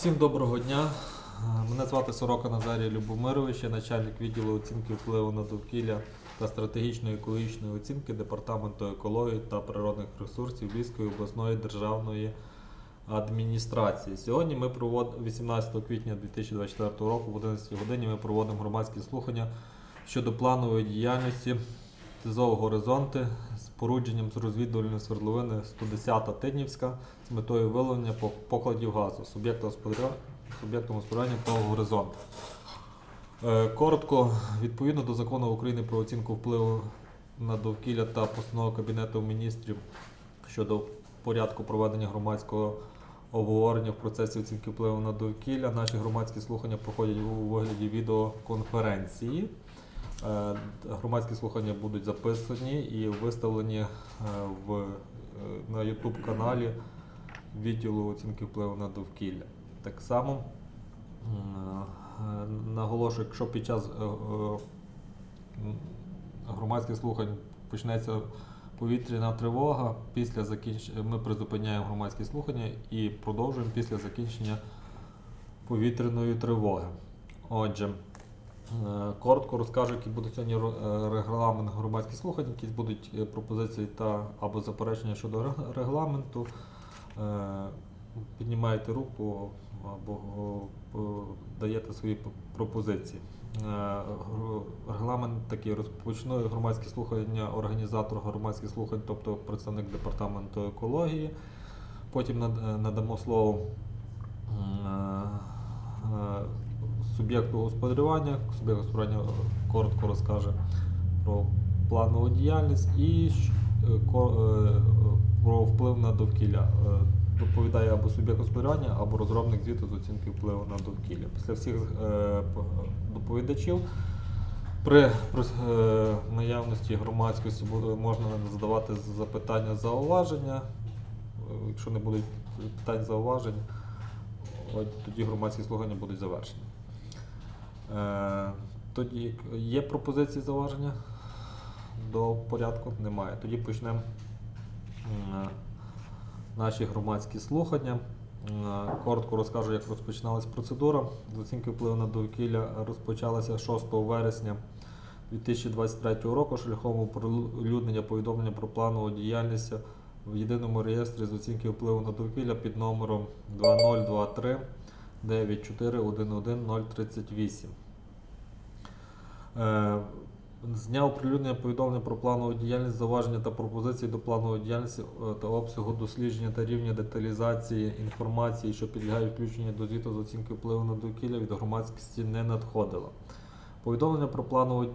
Всім доброго дня. Мене звати Сорока Назарій Любомирович, я начальник відділу оцінки впливу на довкілля та стратегічної екологічної оцінки Департаменту екології та природних ресурсів Львівської обласної державної адміністрації. Сьогодні ми проводимо 18 квітня 2024 року в 11 годині ми проводимо громадські слухання щодо планової діяльності ТЗОВ Горизонти з порудженням з розвідувальної свердловини 110 Тиднівська з метою виявлення по- покладів газу суб'єктом господарювання того горизонту. Е, Коротко, відповідно до закону України про оцінку впливу на довкілля та постанови Кабінету міністрів щодо порядку проведення громадського обговорення в процесі оцінки впливу на довкілля, наші громадські слухання проходять у вигляді відеоконференції. Е, Громадські слухання будуть записані і виставлені е, в, е, на YouTube каналі відділу оцінки впливу на довкілля. Так само наголошую, якщо під час громадських слухань почнеться повітряна тривога, після закінчення ми призупиняємо громадські слухання і продовжуємо після закінчення повітряної тривоги. Отже, коротко розкажу, який буде сьогодні е, регламент громадських слухань, якісь будуть е, пропозиції та або заперечення щодо регламенту. Е, Піднімаєте руку або е, даєте свої пропозиції. Е, Регламент такий розпочну громадські слухання, організатор громадських слухань, тобто представник департаменту екології. Потім е, надамо слово е, е, суб'єкту господарювання. Суб'єкт господарювання коротко розкаже про планову діяльність і е, е, е, про вплив на довкілля. Е, Доповідає або суб'єкт господарювання, або розробник звіту з оцінки впливу на довкілля. Після всіх е, доповідачів при е, наявності громадськості можна задавати запитання, зауваження. Е, Якщо не будуть питань зауважень, тоді громадські слухання будуть завершені. Е, Тоді є пропозиції зауваження до порядку? Немає. Тоді почнемо наші громадські слухання. Коротко розкажу, як розпочиналась процедура. З оцінки впливу на довкілля розпочалася 6 вересня 2023 року шляхом оприлюднення повідомлення про планову діяльність в єдиному реєстрі з оцінки впливу на довкілля під номером 2023 9411038. Е, З дня оприлюднення повідомлення про планову діяльність, заваження та пропозиції до планової діяльності е, та обсягу дослідження та рівня деталізації інформації, що підлягають включенню до звіту з оцінки впливу на довкілля від громадськості не надходило. Повідомлення про планову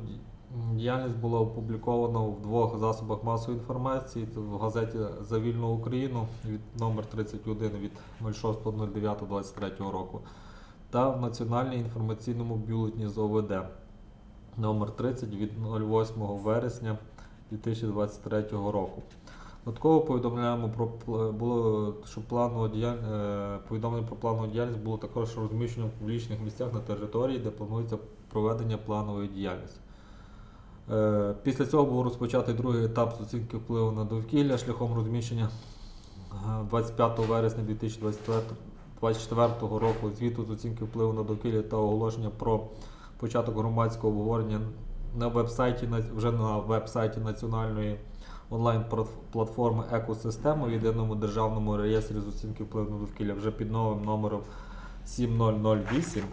діяльність було опубліковано в двох засобах масової інформації в газеті За вільну Україну від номер 31 від 06.09.23 року та в Національній інформаційному бюлетні з ОВД номер 30 від 08 вересня 2023 року. Додатково повідомляємо про було, що планову діяль... е, повідомлення про планову діяльність було також розміщено в публічних місцях на території, де планується проведення планової діяльності. Е, Після цього був розпочатий другий етап з оцінки впливу на довкілля шляхом розміщення е, 25 вересня 2024 року звіту з оцінки впливу на довкілля та оголошення про початок громадського обговорення на веб-сайті вже на веб-сайті Національної онлайн-платформи Екосистема в єдиному державному реєстрі з оцінки впливу на довкілля вже під новим номером 7008.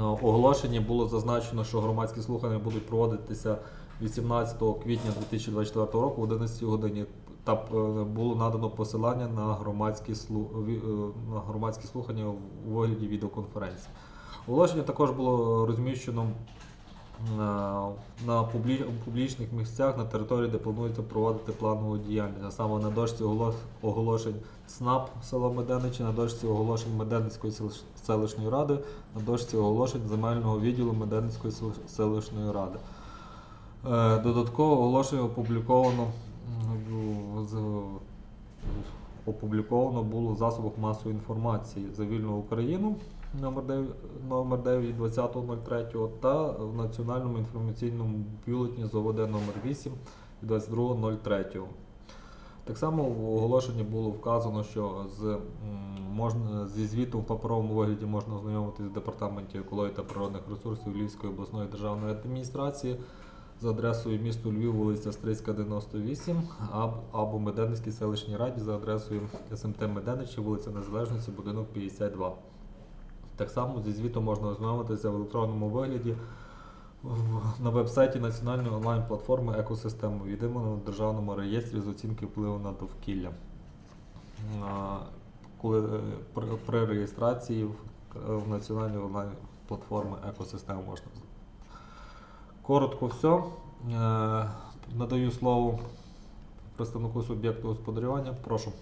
Е, Оголошенні було зазначено, що громадські слухання будуть проводитися 18 квітня 2024 року в 11 годині. Та е, було надано посилання на громадські, е, на громадські слухання у вигляді відеоконференції. Оголошення також було розміщено на, публічних місцях на території, де планується проводити планову діяльність, а саме на дошці оголошень ЦНАП село Меденичі, на дошці оголошень Меденницької селищної ради, на дошці оголошень земельного відділу Меденницької селищної ради. Е, Додатково оголошення опубліковано опубліковано було в засобах масової інформації за вільну Україну номер 9, номер 9 20.03 та в Національному інформаційному бюлетні з ОВД номер 8 від 22.03. Так само в оголошенні було вказано, що з, можна, зі звітом в паперовому вигляді можна ознайомитись в департаменті екології та природних ресурсів Львівської обласної державної адміністрації за адресою місто Львів, вулиця Стрийська, 98, або Меденницькій селищній раді за адресою СМТ Меденичі, вулиця Незалежності, будинок 52. Так само зі звітом можна ознайомитися в електронному вигляді на веб-сайті Національної онлайн-платформи екосистеми в єдиному державному реєстрі з оцінки впливу на довкілля. Коли е, при, реєстрації в, Національній онлайн-платформи екосистеми можна. Коротко все. Е, Надаю слово представнику суб'єкту господарювання. Прошу.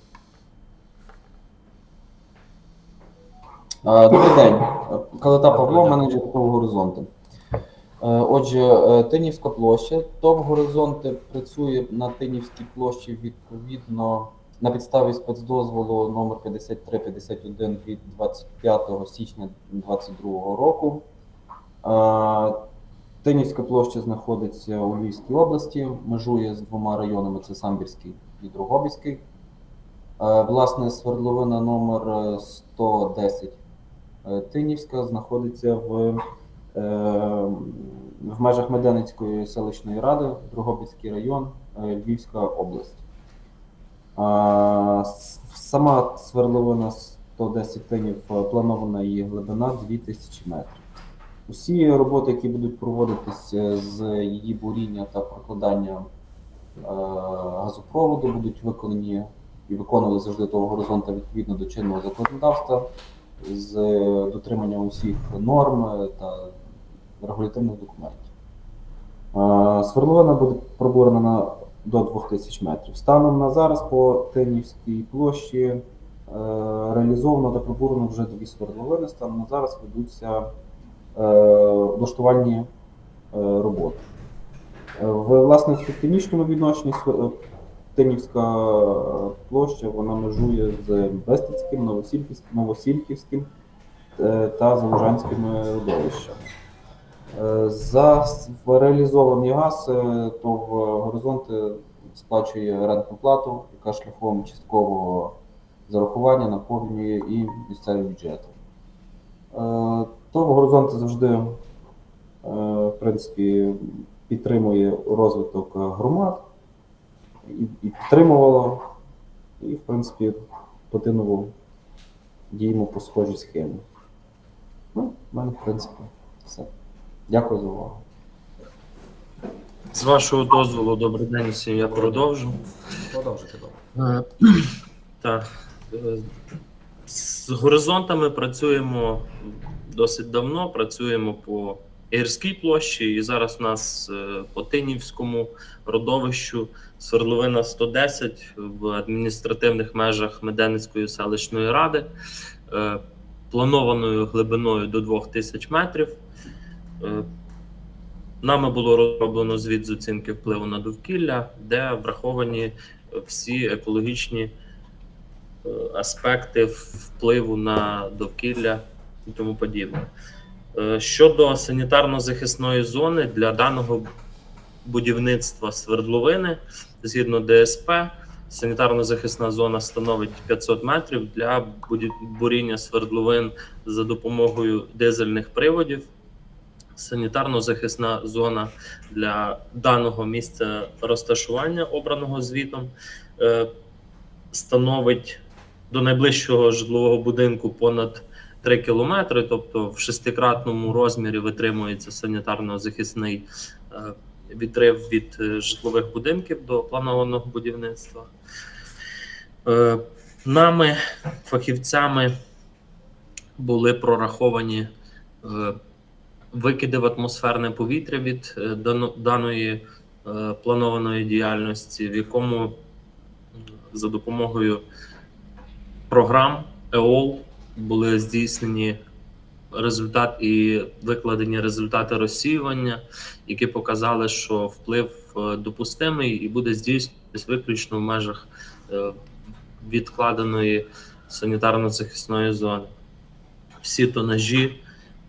Добрий день. Калита Павло, менеджер ТОВ «Горизонти». Е, Отже, е, Тинівська площа. ТОВ «Горизонти» працює на Тинівській площі відповідно на підставі спецдозволу номер 5351 від 25 січня 2022 року. Е, Тинівська площа знаходиться у Львівській області, межує з двома районами: це Самбірський і Дрогобицький. Е, Власне, свердловина номер е, 110 е, Тинівська знаходиться в, е, в межах Меденицької селищної ради, Дрогобицький район, е, Львівська область. Сама свердловина 110 тинів е, планована її глибина 2000 метрів. Усі роботи, які будуть проводитися з її буріння та прокладання е, газопроводу, будуть виконані і виконували завжди того горизонта відповідно до чинного законодавства з дотриманням усіх норм та регулятивних документів. Е, Свердловина буде пробурена на до 2000 метрів. Станом на зараз по Тинівській площі е, реалізовано та пробурено вже дві свердловини. Станом на зараз ведуться е, влаштувальні е, роботи. Е, В власне в технічному відношенні е, Тинівська е, площа вона межує з Бестицьким, Новосільківським, Новосільківським е, та Залужанськими родовищами. Е, За реалізований газ, то в горизонти сплачує рентну плату, яка шляхом часткового зарахування наповнює і місцеві бюджети. То в горизонти завжди в принципі, підтримує розвиток громад і, і підтримувало, і, в принципі, платиново діємо по схожій схемі. Ну, в мене, в принципі, все. Дякую за увагу. З вашого дозволу, добрий день всім, я продовжу. Продовжуйте добре. Е, Так. З горизонтами працюємо досить давно, працюємо по Гірській площі, і зараз у нас е, по Тинівському родовищу свердловина 110 в адміністративних межах Меденицької селищної ради, е, планованою глибиною до 2000 метрів. Е, Нами було розроблено звіт з оцінки впливу на довкілля, де враховані всі екологічні аспекти впливу на довкілля і тому подібне. Е, Щодо санітарно-захисної зони для даного будівництва свердловини, згідно ДСП, санітарно-захисна зона становить 500 метрів для буріння свердловин за допомогою дизельних приводів. Санітарно-захисна зона для даного місця розташування, обраного звітом, е, становить до найближчого житлового будинку понад 3 кілометри, тобто в шестикратному розмірі витримується санітарно-захисний е, відрив від е, житлових будинків до планованого будівництва. Е, Нами, фахівцями, були прораховані викиди в атмосферне повітря від даної планованої діяльності, в якому за допомогою програм ЕОЛ були здійснені результат і викладені результати розсіювання, які показали, що вплив е, допустимий і буде здійснюватись виключно в межах е, відкладеної санітарно-захисної зони. Всі тонажі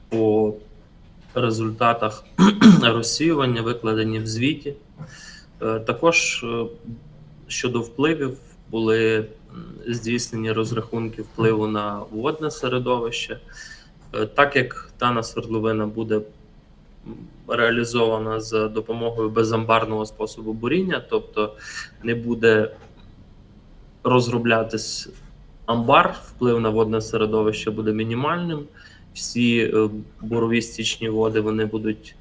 по результатах розсіювання викладені в звіті. Е, Також щодо впливів були здійснені розрахунки впливу на водне середовище. Е, Так як дана свердловина буде реалізована за допомогою безамбарного способу буріння, тобто не буде розроблятись амбар, вплив на водне середовище буде мінімальним. Всі е, бурові стічні води вони будуть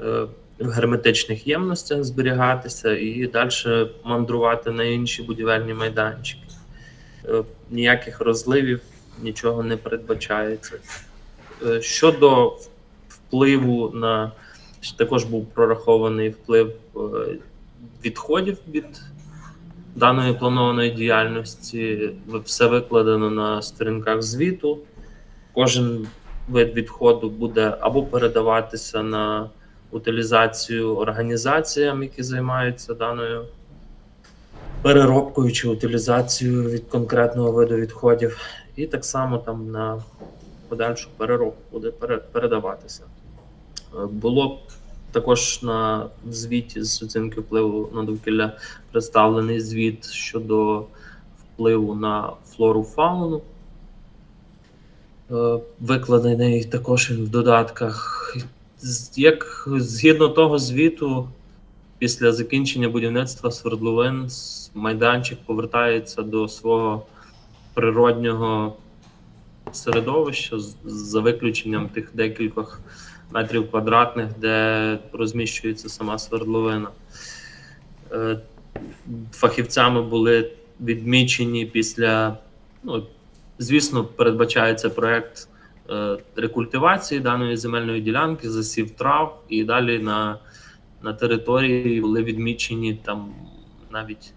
е, в герметичних ємностях зберігатися і далі мандрувати на інші будівельні майданчики. Е, Ніяких розливів, нічого не передбачається. Е, Щодо впливу на також був прорахований вплив е, відходів від даної планованої діяльності. Все викладено на сторінках звіту. Кожен вид відходу буде або передаватися на утилізацію організаціям, які займаються даною переробкою чи утилізацією від конкретного виду відходів, і так само там на подальшу переробку буде пере- передаватися. Е, Було також на звіті з оцінки впливу на довкілля представлений звіт щодо впливу на флору фауну. Е, Викладений також він в додатках. Як згідно того звіту, після закінчення будівництва свердловин майданчик повертається до свого природнього середовища, за виключенням тих декількох метрів квадратних, де розміщується сама свердловина. Е, Фахівцями були відмічені після, ну, звісно, передбачається проект е, рекультивації даної земельної ділянки, засів трав, і далі на, на території були відмічені там навіть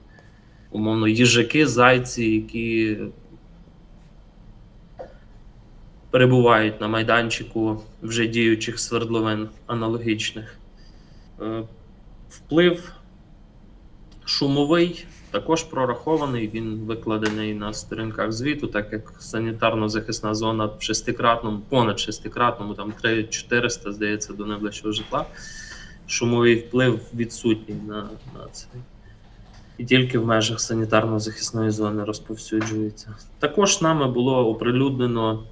умовно їжаки, зайці, які перебувають на майданчику вже діючих свердловин аналогічних. Е, Вплив шумовий також прорахований, він викладений на сторінках звіту, так як санітарно-захисна зона в шестикратному, понад шестикратному, там 3-400, здається, до найближчого житла. Шумовий вплив відсутній на, на це. І тільки в межах санітарно-захисної зони розповсюджується. Також нами було оприлюднено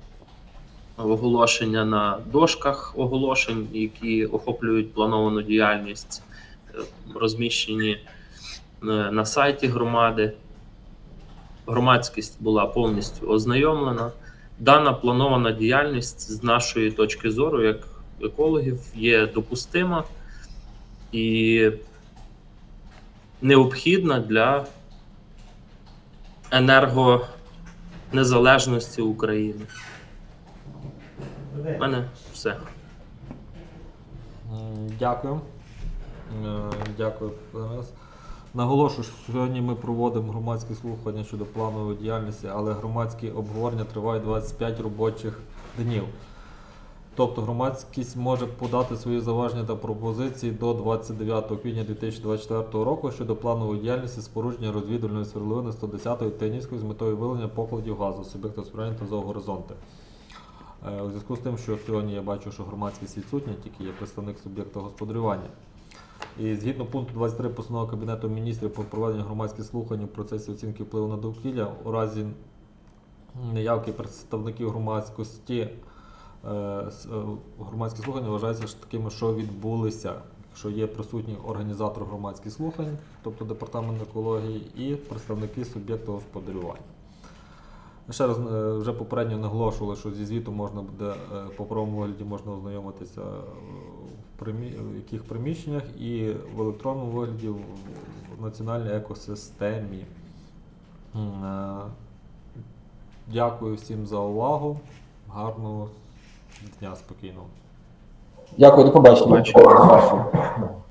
оголошення на дошках оголошень, які охоплюють плановану діяльність, е, розміщені е, на сайті громади. Громадськість була повністю ознайомлена. Дана планована діяльність з нашої точки зору, як екологів, є допустима і необхідна для енергонезалежності України. У мене все. М, Дякую. Е, Дякую, Денис. Наголошую, що сьогодні ми проводимо громадські слухання щодо планової діяльності, але громадські обговорення тривають 25 робочих днів. Тобто громадськість може подати свої зауваження та пропозиції до 29 квітня 2024 року щодо планової діяльності спорудження розвідувальної свердловини 110-ї Тинівської з метою вилення покладів газу суб'єкту сприяння та зоогоризонти. Е, У зв'язку з тим, що сьогодні я бачу, що громадськість відсутня, тільки є представник суб'єкта господарювання. І згідно пункту 23 постанови Кабінету міністрів про проведення громадських слухань у процесі оцінки впливу на довкілля у разі неявки представників громадськості громадські слухання вважаються такими, що відбулися. Якщо є присутній організатор громадських слухань, тобто департамент екології, і представники суб'єкту господарювання. Ще раз е, вже попередньо наголошували, що зі звіту можна буде е, по правому вигляді можна ознайомитися е, в, примі... в яких приміщеннях і в електронному вигляді в національній екосистемі. Е, Дякую всім за увагу. Гарного дня спокійного. Дякую, до побачення. Побачення. До побачення.